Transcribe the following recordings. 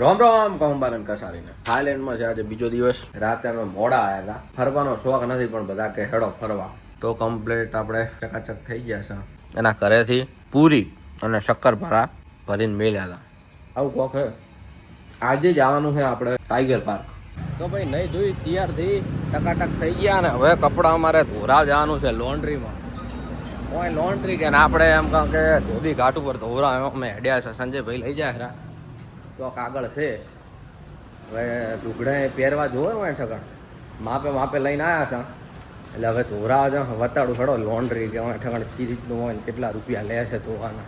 રોમ રોમ કહુંબાલન કસારીને. થાઈલેન્ડમાં છે આજે બીજો દિવસ. રાતે અમે મોડા આવ્યા હતા. ફરવાનો શોખ નથી પણ બધા કે હેડો ફરવા. તો કમ્પ્લીટ આપણે ચકાચક થઈ ગયા છે. એના ઘરેથી પૂરી અને શક્કરપારા ભરીને મેલ્યા હતા. આવું કોક હે? આજે જવાનું છે આપણે ટાઈગર પાર્ક તો ભાઈ નહીં જોઈ, ત્યારથી ટકાટક થઈ ગયા ને હવે કપડાં અમારે ધોરા જવાનું છે લોન્ડ્રીમાં. કોઈ લોન્ડ્રી કે આપણે એમ કહો કે ધોબી ઘાટ ઉપર ધોરા અમે હેડ્યા છે. સંજયભાઈ લઈ જાય ચોક આગળ છે. હવે લુગડા પહેરવા જોવે ને ઠગણ માપે માપે લઈને આવ્યા છે એટલે હવે ધોરા વતાડું ખડો લોન્ડ્રી કે ઠગણ સી રીતનું હોય ને કેટલા રૂપિયા લે છે ધોવાના.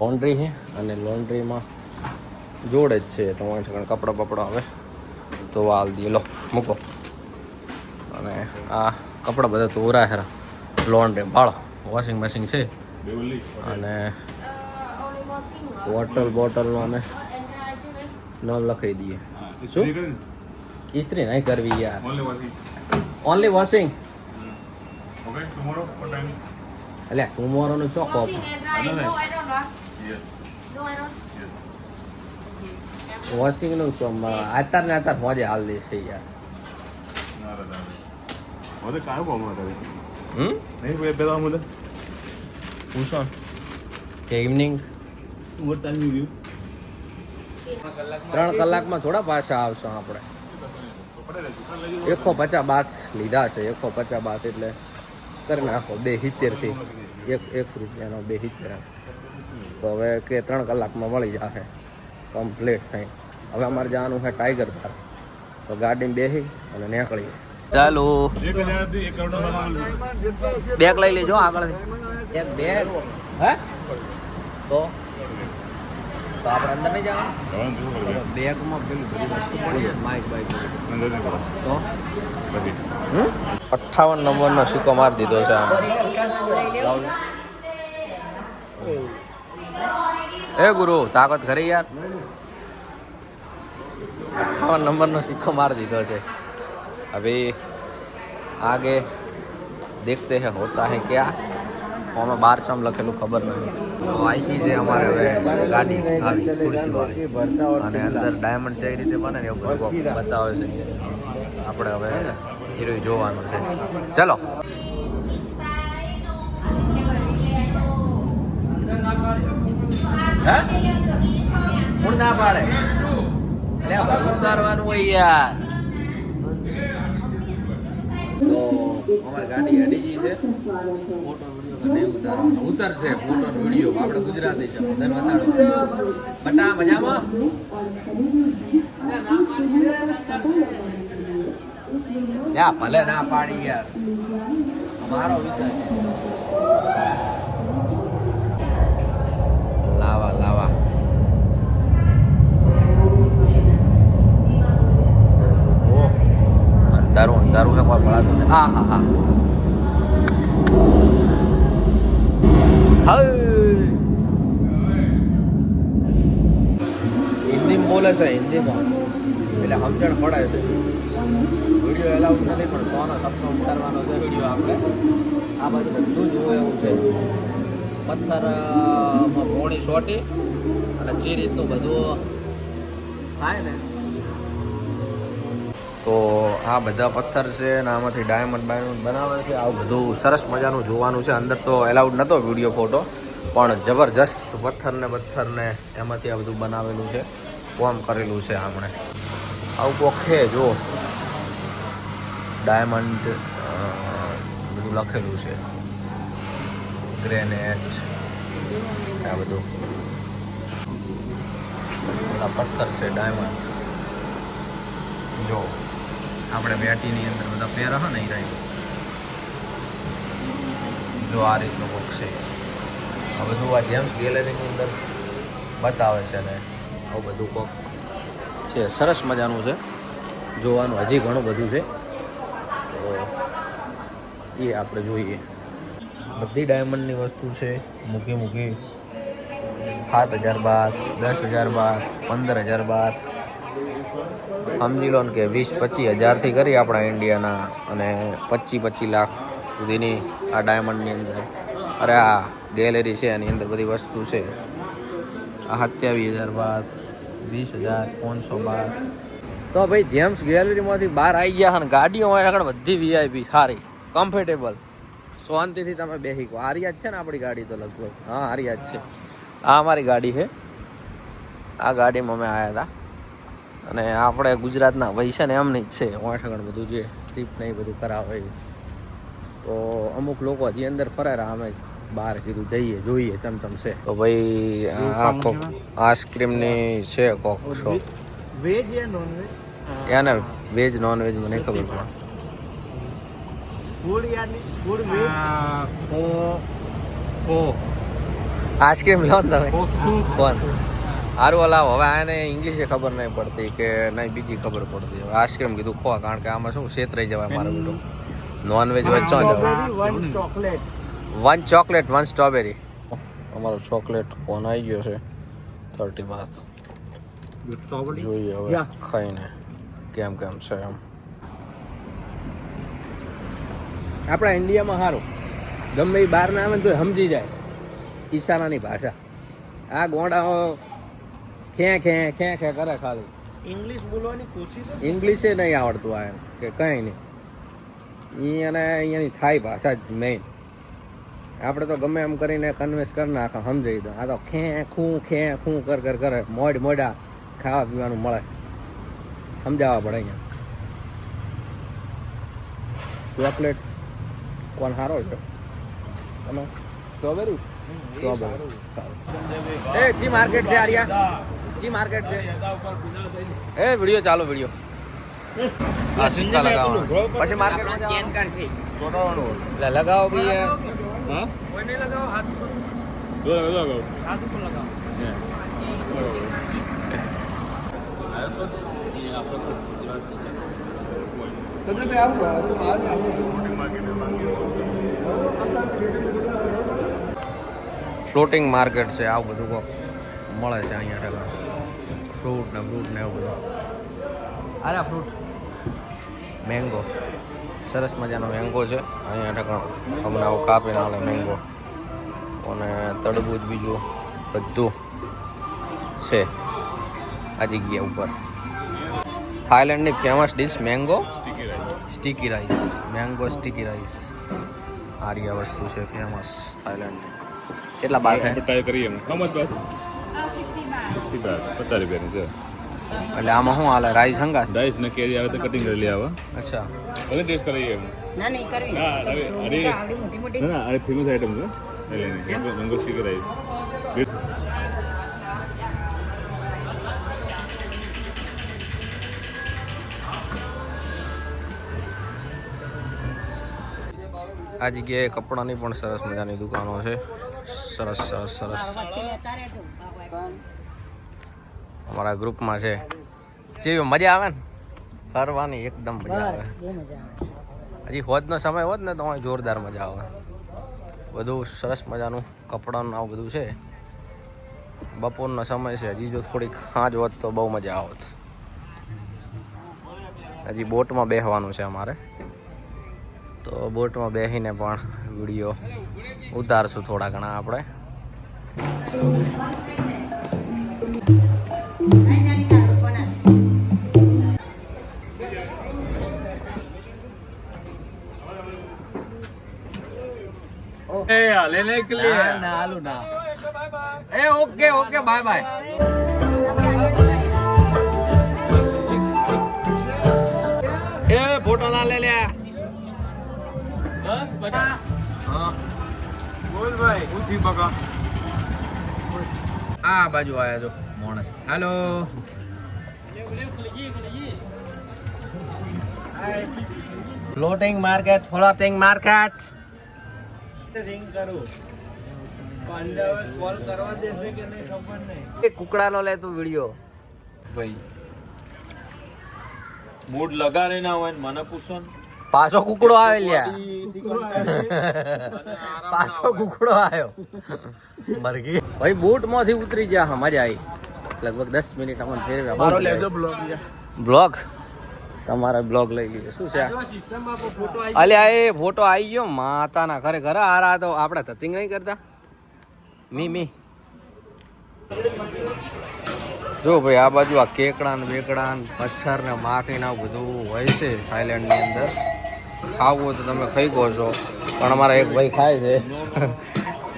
લોન્ડ્રી છે અને લોન્ડ્રીમાં જોડે જ છે તો હોય ઠગણ કપડાં બપડા હવે. ધોવા હાલ દઈએ લો મૂકો. અને આ કપડાં બધા ધોરા ખરા. લોન્ડ્રી ભાળો વોશિંગ મશીન છે. અને વોટર બોટલનું અમે નામ લખાઈ દઈએ શું ઇસ્ત્રી નહીં કરવી યાર ઓનલી વોશિંગ એટલે ટુમોરોનું ચોક ઓફ વોશિંગનું તો આતાર ને આતાર મોજે હાલ દે છે યાર હમ પૂછો ને. કે ઇવનિંગ ત્રણ કલાકમાં થોડા પાછા આવશો આપણે. એકસો પચાસ બાત લીધા છે એકસો પચાસ બાત એટલે કરી નાખો, બે સિત્તેરથી એક એક રૂપિયાનો બે સિત્તેર. તો હવે કે ત્રણ કલાકમાં મળી જશે કમ્પ્લીટ થઈ. હવે અમારે જવાનું છે ટાઈગર પાર્ક તો ગાડીમાં બેસી અને નીકળીએ. ચાલો. બેગ લઈ લેજો આગળ બેગ હે? તો તો આપણે અંદર નહીં જવાનું? બેગમાં પેલું બધી વસ્તુ પડી માઇક બાઇક તો? પછી? અઠ્ઠાવન નંબરનો સિક્કો મારી દીધો છે આમ. એ ગુરુ તાકાત ખરી યાર. અઠ્ઠાવન નંબરનો સિક્કો મારી દીધો છે. હવે આગે દેખતે હે હોતા હે ક્યાં? આમાં બાર શ્રમ લખેલું ખબર નથી. તો અહીંથી છે અમારે હવે ગાડી આવી, ખુરશી અને અંદર ડાયમંડ જે રીતે બને ને એવું બતાવે છે. આપણે હવે હીરો જોવાનું છે. ચલો. હે? ના પાડે? ઉતારવાનું હોય યાર. તો અમારી ગાડી છે. ફોટો ઉતરશે ફોટો વીડિયો. આપણે ગુજરાતી છે. બધાને બતાડો. બટા, મજામાં? યા ભલે ના પાડી યાર. અમારો વિચાર છે. લાવા લાવા. અંધારું અંધારું હે કોઈ ભળાતું નહીં હા હા. હિન્દીમાં બોલે છે હિન્દીમાં એટલે સમજણ પડે છે. વીડિયો એલાઉડ નથી, પણ સોનો સપનો ઉતારવાનો છે વીડિયો આપણે. આ બાજુ બધું જોવું એવું છે. પથ્થરમાં પોણી સોટી અને જે રીતનું બધું થાય ને. તો આ બધા પથ્થર છે અને આમાંથી ડાયમંડ ડાયમંડ બનાવે છે. આવું બધું સરસ મજાનું જોવાનું છે. અંદર તો એલાઉડ નહોતો વીડિયો ફોટો પણ જબરજસ્ત પથ્થરને પથ્થરને એમાંથી આ બધું બનાવેલું છે. કોમ કરેલું છે આપણે આવું પોખે જો ડાયમંડ બધું લખેલું છે. ગ્રેનેટ આ બધા. પથ્થર છે ડાયમંડ જો આપણે વેટીની અંદર બધા પહેરા હા ને એ રહી જો આ રીતનું કોક છે. આ બધું આ જેમ્સ ગેલેરીની અંદર બતાવે છે ને, આવું બધું કોક છે. સરસ મજાનું છે. જોવાનું હજી ઘણું બધું છે. તો એ આપણે જોઈએ. બધી ડાયમંડની વસ્તુ છે. મૂકી મૂકી. સાત હજાર બાદ, દસ હજાર બાદ, પંદર હજાર બાદ. સમજી લો કે વીસ પચીસ હજારથી કરી આપણા ઇન્ડિયાના અને પચીસ પચીસ લાખ સુધીની આ ડાયમંડની અંદર. અરે આ ગેલેરી છે, એની અંદર બધી વસ્તુ છે. આ સત્યાવીસ હજાર બાદ, વીસ હજાર, પાંચસો બાર તો ભાઈ, જેમ્સ ગેલેરીમાંથી બહાર આવી ગયા અને ગાડીઓ આગળ બધી વીઆઈપી સારી કમ્ફર્ટેબલ શાંતિથી તમે બેસી કહો હારી જ છે ને આપણી ગાડી તો લગભગ? હા, હારી જ છે. આ અમારી ગાડી છે. આ ગાડીમાં અમે આવ્યા હતા. અને આપણે ગુજરાતના ભાઈ છે ને એમની જ છે. આગળ બધું જે ટ્રીપ ને એ બધું કરાવે. તો અમુક લોકો જે અંદર ફરે રહ્યા અમે બહાર કીધું જઈએ જોઈએ ચમચમ છે. તો ભાઈ આ કોક આઈસ્ક્રીમની છે? કોક શોપ વેજ યા નોન વેજ એને વેજ નોન વેજ મને ખબર પડે. ફૂડ યાની ફૂડ વેજ? ઓ ઓ આઈસ્ક્રીમ લો તમે. કોણ? સારું હલાવ હવે આને ઇંગ્લિશે ખબર નહીં પડતી કે નહીં બીજી ખબર પડતી. હવે આઈસ્ક્રીમ કીધું ખો કારણ કે આમાં શું છેતરાઈ જવાય મારો બેટો non veg one chocolate one chocolate one strawberry અમારો ચોકલેટ કોણ આવી ગયો છે. થર્ટી બાદ જોઈએ હવે. ખાઈને કેમ કેમ છે એમ. આપણા ઇન્ડિયામાં સારું ગમે એ બહાર ના આવે ને તો સમજી જાય. ઈશારાની ભાષા. આ ગોંડાઓ ખે ખે ખે ખે કરે ખાલી. ઇંગ્લિશ બોલવાની કોશિશ ઇંગ્લિશે નહીં આવડતું આ એમ કે કંઈ નહીં. અને અહીંયાની થાય ભાષા જ મેઇન આપણે તો ગમે એમ કરીને કન્વેન્સ કરી નાખા સમજાવી દો. આ તો ખે ખૂં ખે ખૂં કર કર કરે મોડ મોડા ખાવા પીવાનું મળે. સમજાવવા પડે અહીંયા. ચોકલેટ કોણ સારો છે? તમે? સ્ટ્રોબેરી સ્ટ્રોબેરી એ જી માર્કેટ છે આર્યા. જી માર્કેટ છે એ વિડિયો ચાલો વિડિયો આ સિક્કા લગાવવાનો પછી માર્કેટમાં સ્કેન કરશે એટલે લગાવો કે એ કોઈ નહીં લગાવો હાથ ઉપર હાથ ઉપર લગાવો ફ્લોટિંગ માર્કેટ છે આવું બધું કોક મળે છે અહીંયા આગળ ફ્રૂટ ને ફ્રૂટ ને એવું બધું. અરે ફ્રૂટ મેંગો સરસ મજાનો મેંગો છે. અહીંયા ઠેકાણો હમણાં આવું કાપીને આવે મેંગો અને તડબૂજ બીજું બધું છે. આ જગ્યા ઉપર. થાઈલેન્ડની famous dish mango sticky rice mango sticky rice આરી આ વસ્તુ છે ફેમસ થાઈલેન્ડની કેટલા બાર ટ્રાય કરીએ how much was 50 baht. Fifty બાર પચાસ રૂપિયાની છે. એટલે આમાં શું હાલે રાઈસ હંગા રાઈસ ને કેરી આવે તો કટિંગ કરી આવે. અચ્છા. ભલે ટેસ્ટ કરી એમ. ના નહીં કરવી. ના અરે અરે મોટી મોટી ના અરે ફેમસ આઈટમ છે. એટલે મેંગો સ્ટીક રાઈસ. આ જગ્યાએ કપડાની પણ સરસ મજાની દુકાનો છે. સરસ સરસ સરસ. વચ્ચે લેતા રહેજો અમારા ગ્રુપમાં છે. જેવી મજા આવે ને? ફરવાની એકદમ મજા આવે. હજી હોજનો સમય હોત ને તો જોરદાર મજા આવે. બધું સરસ મજાનું કપડાનું આવું બધું છે. બપોરનો સમય છે. હજી જો થોડીક ખાંજ હોત તો બહુ મજા આવત. હજી બોટમાં બેસવાનું છે અમારે. તો બોટમાં બેસીને પણ વીડિયો ઉતારશું થોડા ઘણા આપણે. એ લેને કે ना ના ना ए ओके ઓકે ઓકે बाय ए એ ફોટો ले લે बस બસ બધા બોલ ભાઈ. ઉઠી બકા આ બાજુ આયા જો માણસ. Hello. Floating market floating market. કુકડાનો લે તું વિડિયો ભાઈ મૂડ લગાડે ના હોય મને પૂછો પાછો કુકડો આવે લ્યા. પાછો કુકડો આવ્યો મરઘી. ભાઈ બૂટમાંથી ઉતરી ગયા. હા મજા આવી. લગભગ દસ મિનિટ અમને ફેરવ્યા. મારો તમારે બ્લોગ લઈ લીધો. શું છે? અલ્યા એ ફોટો આવી ગયો માતાના ઘરે. ઘરે આ રા તો આપણે ધતિંગ નહીં કરતા. મી મી. જો ભાઈ, આ બાજુ આ કેકડા ને બેકડા ને પથ્થર ને માખી ને બધું હોય છે થાઈલેન્ડની અંદર. ખાવું તો તમે ખાઈ કહો છો. પણ અમારા એક ભાઈ ખાય છે.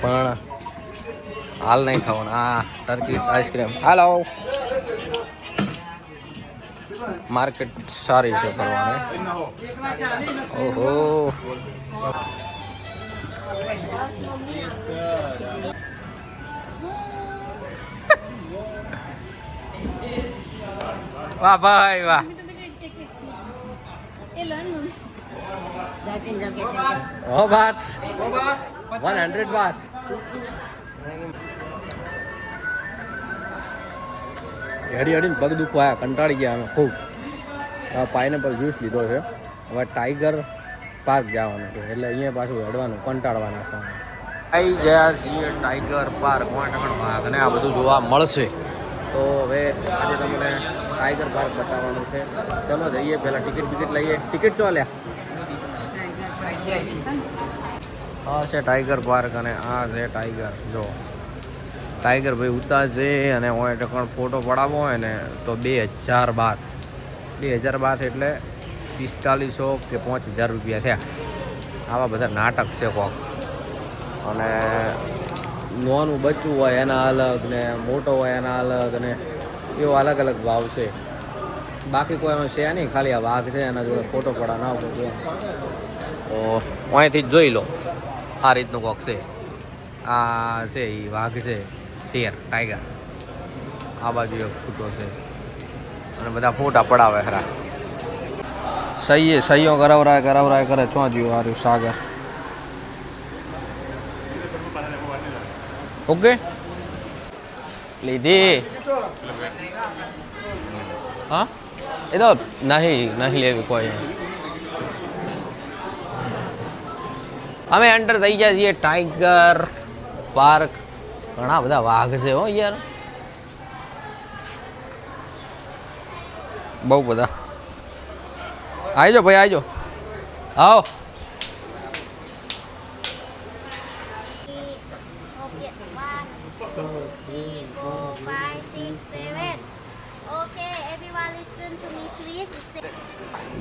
પણ હાલ નહીં ખાવાનું. આ ટર્કીશ આઈસ્ક્રીમ હાલો માર્કેટ સારી છે ફરવાની. ઓહો. વાહ, ભાઈ, વાહ. ઓ બાત વન હંડ્રેડ બાત હેડી, હેડીને પગ દુખવા કંટાળી ગયા અમે ખૂબ. પાઇનેપલ જ્યુસ લીધો છે. હવે ટાઈગર પાર્ક જવાનું છે. એટલે અહીંયા પાછું હેડવાનું કંટાળવાના છે. આવી ગયા છીએ ટાઈગર પાર્ક વાટકણ ભાગ અને આ બધું જોવા મળશે. તો હવે આજે તમને ટાઈગર પાર્ક બતાવવાનું છે. ચલો જઈએ પહેલાં ટિકિટ બિકિટ લઈએ. ટિકિટ ચો લ્યા? આ છે ટાઈગર પાર્ક અને આ છે ટાઈગર જો. ટાઈગર ભાઈ ઉતાર છે અને હોય ટકણ ફોટો પડાવવો હોય ને તો બે હજાર બાદ બે હજાર બાદ એટલે પિસ્તાલીસો કે પાંચ હજાર રૂપિયા થયા. આવા બધા નાટક છે કોક. અને નોનું બચ્ચું હોય એના અલગ ને મોટો હોય એના અલગ ને એવો અલગ અલગ ભાવ છે. બાકી કોઈ એમાં છે નહીં, ખાલી આ વાઘ છે, એના જોડે ફોટો પડા ના પડે તો. અહીંથી જ જોઈ લો. આ રીતનું કોક છે. આ છે એ વાઘ છે, શેર ટાઈગર આ બાજુ એક ફૂટો છે. અને બધા ફોટા પડાવે ખરા. સહીએ સહીઓ કરાવરાય કરાવરાય કરે ચો જીવ હાર્યું, સાગર. ઓકે? લીધી. હા? એ તો નહીં નહીં લેવી કોઈ. અમે એન્ટર થઈ ગયા છીએ, ટાઈગર પાર્ક. ઘણા બધા વાઘ છે હો યાર. બહુ બધા આવજો ભાઈ આવજો આવો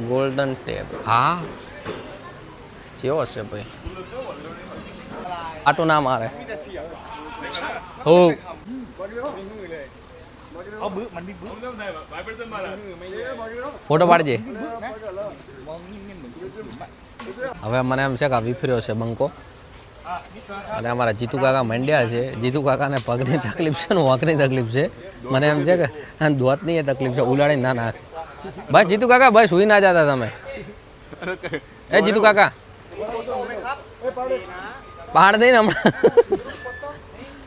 ગોલ્ડન ટેપ હા જેવો છે ભાઈ આટું ના મારે હો ફોટો પાડજે હવે મને એમ છે કે આ વિફર્યો છે બંકો અને અમારા જીતુ કાકા મંડ્યા છે જીતુ કાકાને પગની તકલીફ છે ને વાંકની તકલીફ છે મને એમ છે કે આ દોતની એ તકલીફ છે ઉલાડી ના ના બસ જીતુ કાકા બસ સુઈ ના જતા તમે એ જીતુ કાકા પહાડ દઈને હમણાં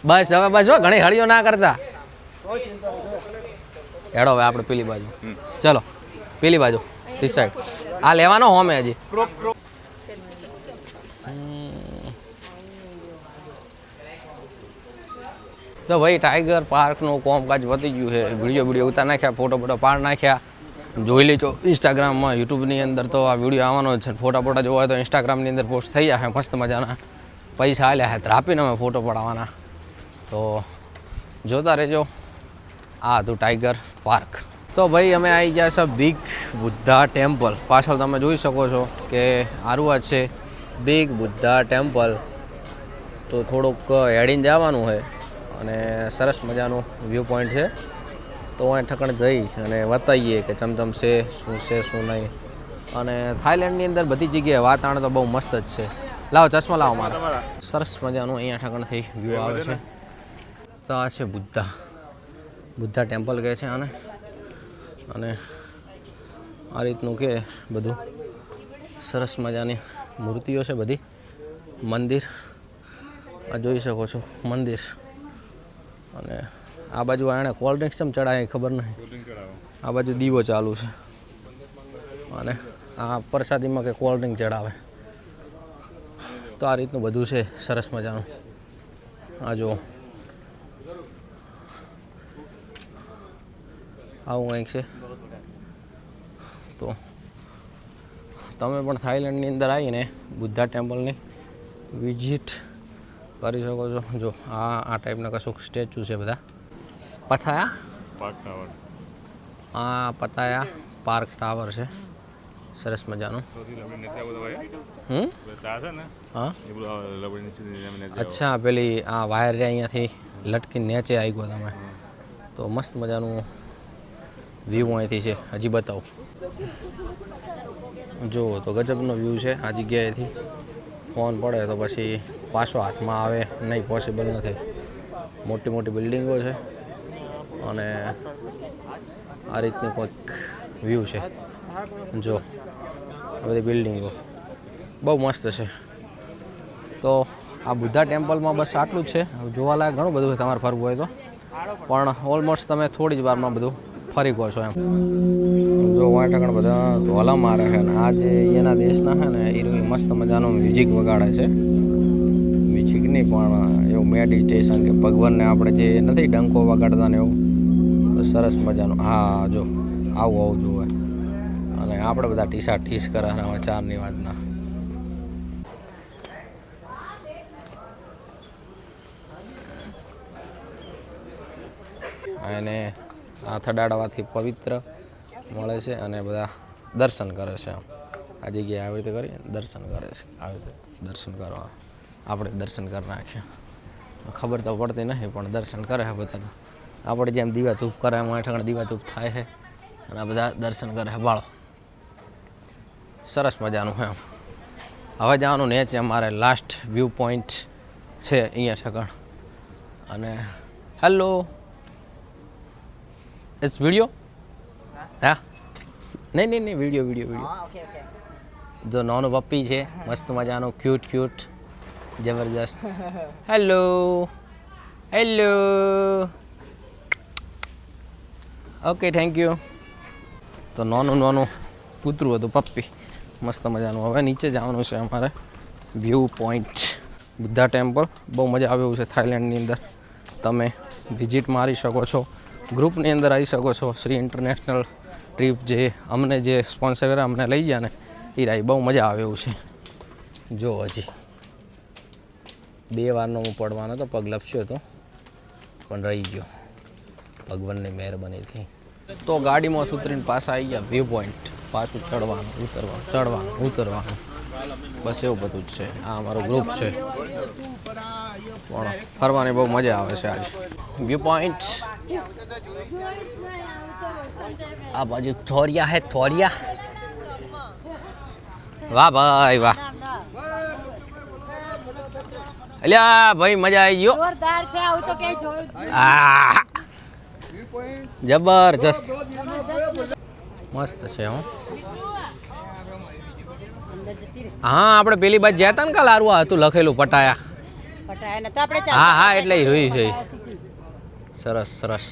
બસ હવે બસ હો ઘણી હળીઓ ના કરતા હેડો હવે આપણે પેલી બાજુ. ચલો, પેલી બાજુ ધીસ સાઈડ આ લેવાનો હોમે હજી. તો ભાઈ ટાઈગર પાર્કનું કોમકાજ વધી ગયું છે. વીડિયો વીડિયો ઉતાર નાખ્યા, ફોટો ફોટો પાડ નાખ્યા. જોઈ લેજો ઇન્સ્ટાગ્રામમાં યુટ્યુબની અંદર તો આ વીડિયો આવવાનો છે. ફોટા ફોટા જોવા તો ઇન્સ્ટાગ્રામની અંદર પોસ્ટ થઈ જશે મસ્ત મજાના. પૈસા આલ્યા છે આપીને અમે ફોટો પડાવવાના. તો જોતા રહેજો. આ હતું ટાઈગર પાર્ક. તો ભાઈ, અમે આવી ગયા છે બિગ બુદ્ધા ટેમ્પલ. પાછળ તમે જોઈ શકો છો કે આરું આ છે બિગ બુદ્ધા ટેમ્પલ. તો થોડુંક હેડીને જવાનું હોય અને સરસ મજાનું વ્યૂ પોઈન્ટ છે. તો અહીં ઠકણ જઈ અને બતાવીએ કે ચમચમ છે, શું છે, શું નહીં. અને થાઈલેન્ડની અંદર બધી જગ્યાએ વાતાવરણ તો બહુ મસ્ત જ છે. લાવો, ચશ્મા લાવો મારા. સરસ મજાનું અહીંયા ઠકણથી વ્યૂ આવે છે. તો આ છે બુદ્ધા. બુદ્ધા ટેમ્પલ કહે છે આને. અને આ રીતનું કે બધું સરસ મજાની મૂર્તિઓ છે બધી. મંદિર. આ જોઈ શકો છો મંદિર. અને આ બાજુ એણે કોલ્ડ ડ્રિંક્સ ચમ ચડાય ખબર નહીં. આ બાજુ દીવો ચાલુ છે. અને આ પ્રસાદીમાં કે કોલ્ડ ડ્રિંક ચડાવે. તો આ રીતનું બધું છે સરસ મજાનું. આ જુઓ. આવું કંઈક છે. તો તમે પણ થાઈલેન્ડની અંદર આવીને બુદ્ધા ટેમ્પલની વિઝિટ કરી શકો છો. જો આ આ ટાઈપના કશુંક સ્ટેચ્યુ છે બધા. પથાયા? આ પતાયા પાર્ક ટાવર છે. સરસ મજાનું. અચ્છા પેલી આ વાયર અહીંયાથી લટકી નેચે આવી ગયો તમે. તો મસ્ત મજાનું વ્યૂ અહીંથી છે, હજી બતાવું. જુઓ, તો ગજબનો વ્યૂ છે, આ જગ્યાએથી ફોન પડે તો પછી પાછો હાથમાં આવે, નહીં પોસિબલ નથી. મોટી મોટી બિલ્ડિંગો છે અને આ રીતનું કોઈક વ્યૂ છે. જો બધી બિલ્ડિંગો. બહુ મસ્ત છે. તો આ બુદ્ધા ટેમ્પલમાં બસ આટલું જ છે. જોવાલાયક ઘણું બધું તમારે ફરવું હોય તો. પણ ઓલમોસ્ટ તમે થોડી જ વારમાં બધું ફરી છો એમ. જો વાટકણ બધા ધોલા મારે છે ને આ જે એના દેશના છે ને એ મસ્ત મજાનું મ્યુઝિક વગાડે છે. મ્યુઝિક નહીં પણ એવું મેડિટેશન કે ભગવાનને આપણે જે નથી ડંકો વગાડતા ને એવું સરસ મજાનું. હા, જો, આવું આવું જોવે. અને આપણે બધા ટીસા ટીસ કરે ને હવે ચારની વાતના. અને હાથ થડાડવાથી પવિત્ર મળે છે અને બધા દર્શન કરે છે આમ. આ જગ્યાએ આવી રીતે કરી દર્શન કરે છે. આવી રીતે દર્શન કરવા આપણે દર્શન કરી નાખ્યા ખબર તો પડતી નથી પણ દર્શન કરે છે બધા. આપણે જેમ દીવા ધૂપ કરે, એમ ઠેકાણે દીવા ધૂપ થાય છે. અને બધા દર્શન કરે છે બાળો. સરસ મજાનું છે એમ હવે જવાનું ને છે અમારે લાસ્ટ વ્યૂ પોઈન્ટ છે અહીંયા ઠેકાણ. અને હેલો ઇટ્સ વીડિયો હા નહીં નહીં નહીં વીડિયો વીડિયો વીડિયો જો નાનું પપ્પી છે મસ્ત મજાનો ક્યુટ ક્યુટ જબરજસ્ત. Hello hello okay thank you તો નાનું નાનું કૂતરું હતું પપ્પી. મસ્ત મજાનું. હવે નીચે જવાનું છે અમારે. View point Buddha temple. બહુ મજા આવે એવું છે થાઈલેન્ડની અંદર. તમે વિઝિટ મારી શકો છો. ગ્રુપની અંદર આવી શકો છો. શ્રી ઇન્ટરનેશનલ ટ્રીપ જે અમને જે સ્પોન્સર કરે અમને લઈ ગયા ને એ રાઈ બહુ મજા આવે એવું છે. જો હજી. બે વારનો હું પડવાનો હતો, પગ લપસ્યો હતો, પણ રહી ગયો. ભગવાનની મહેરબાનીથી તો ગાડીમાં ઉતરીને પાછા આવી ગયા વ્યૂ પોઈન્ટ પાછું ચડવાનું, ઉતરવાનું ચડવાનું, ઉતરવાનું. બસ એવું બધું જ છે. આ અમારું ગ્રુપ છે. પણ ફરવાની બહુ મજા આવે છે આજે. વ્યૂ પોઈન્ટ આ બાજુ થોરિયા હે થોરિયા. વાહ ભાઈ વાહ. અલ્યા ભાઈ મજા આવી ગયો. જોરદાર છે આવું તો ક્યાંય જોયું આ જબરજસ્ત. મસ્ત છે હું. હા આપણે પેલી બાજુ ગયા ને કાલ હારું હતું લખેલું પટાયા. પટાયા ને આપણે હા હા એટલે રહ્યું છે સરસ સરસ.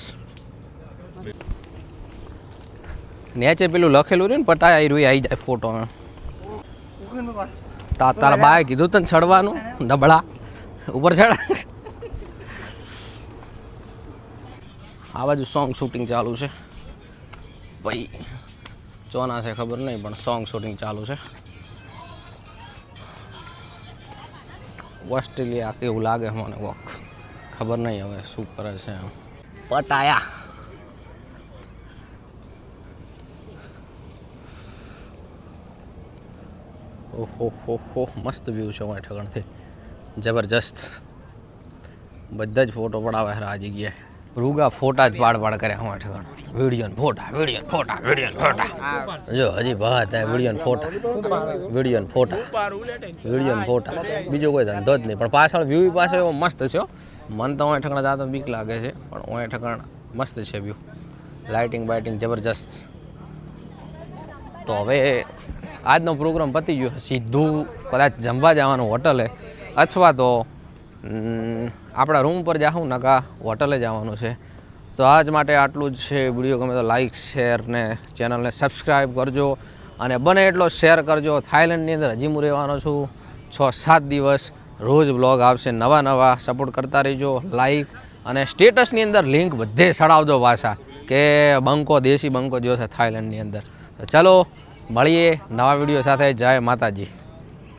નેચે પેલું લખેલું રહ્યું ને પટા આવી આવી જાય ફોટો તા તારા બાએ કીધું તને ચડવાનું નબળા. ઉપર ચડ. આ બાજુ સોંગ શૂટિંગ ચાલુ છે. ભાઈ ચોના છે ખબર નહીં પણ સોંગ શૂટિંગ ચાલુ છે. ઓસ્ટ્રેલિયા કેવું લાગે મને વોક? ખબર નહીં હવે શું કરે છે પટાયા. ઓહો હો હો મસ્ત વ્યૂ છે અમારે ઠગણથી જબરજસ્ત. બધા જ ફોટો પડાવે હરા આ જગ્યાએ રૂગા ફોટા જ પાડ પાડ કરે અમારે ઠગણ વીડિયો ફોટા વીડિયો ફોટા વીડિયો ફોટા. જો, હજી ભાત થાય વીડિયો ફોટા. વીડિયો ફોટા. વીડિયો ફોટા. બીજો કોઈ ધંધો જ નહીં. પણ પાછળ વ્યૂ પાસે એવો મસ્ત છે હો. મને તો અહીંયા ઠકણા જાતો બીક લાગે છે, પણ અહીંયા ઠકણ મસ્ત છે વ્યૂ લાઇટિંગ બાઇટિંગ જબરજસ્ત. તો હવે આજનો પ્રોગ્રામ પતી ગયો સીધું કદાચ જમવા જવાનું હોટલે અથવા તો આપણા રૂમ પર જાઉં નકા હોટલે જવાનું છે. તો આજ માટે આટલું જ છે. વીડિયો ગમે તો લાઈક, શેર ને ચેનલને સબસ્ક્રાઈબ કરજો અને બને એટલો શેર કરજો. થાઈલેન્ડની અંદર હજી હું રહેવાનો છું. છ સાત દિવસ રોજ બ્લોગ આવશે. નવા નવા સપોર્ટ કરતા રહેજો. લાઈક અને સ્ટેટસની અંદર લિંક બધે સડાવજો પાછા, કે બંકો, દેશી બંકો જોશે થાઈલેન્ડની અંદર. તો ચલો મળીએ નવા વીડિયો સાથે. જય માતાજી.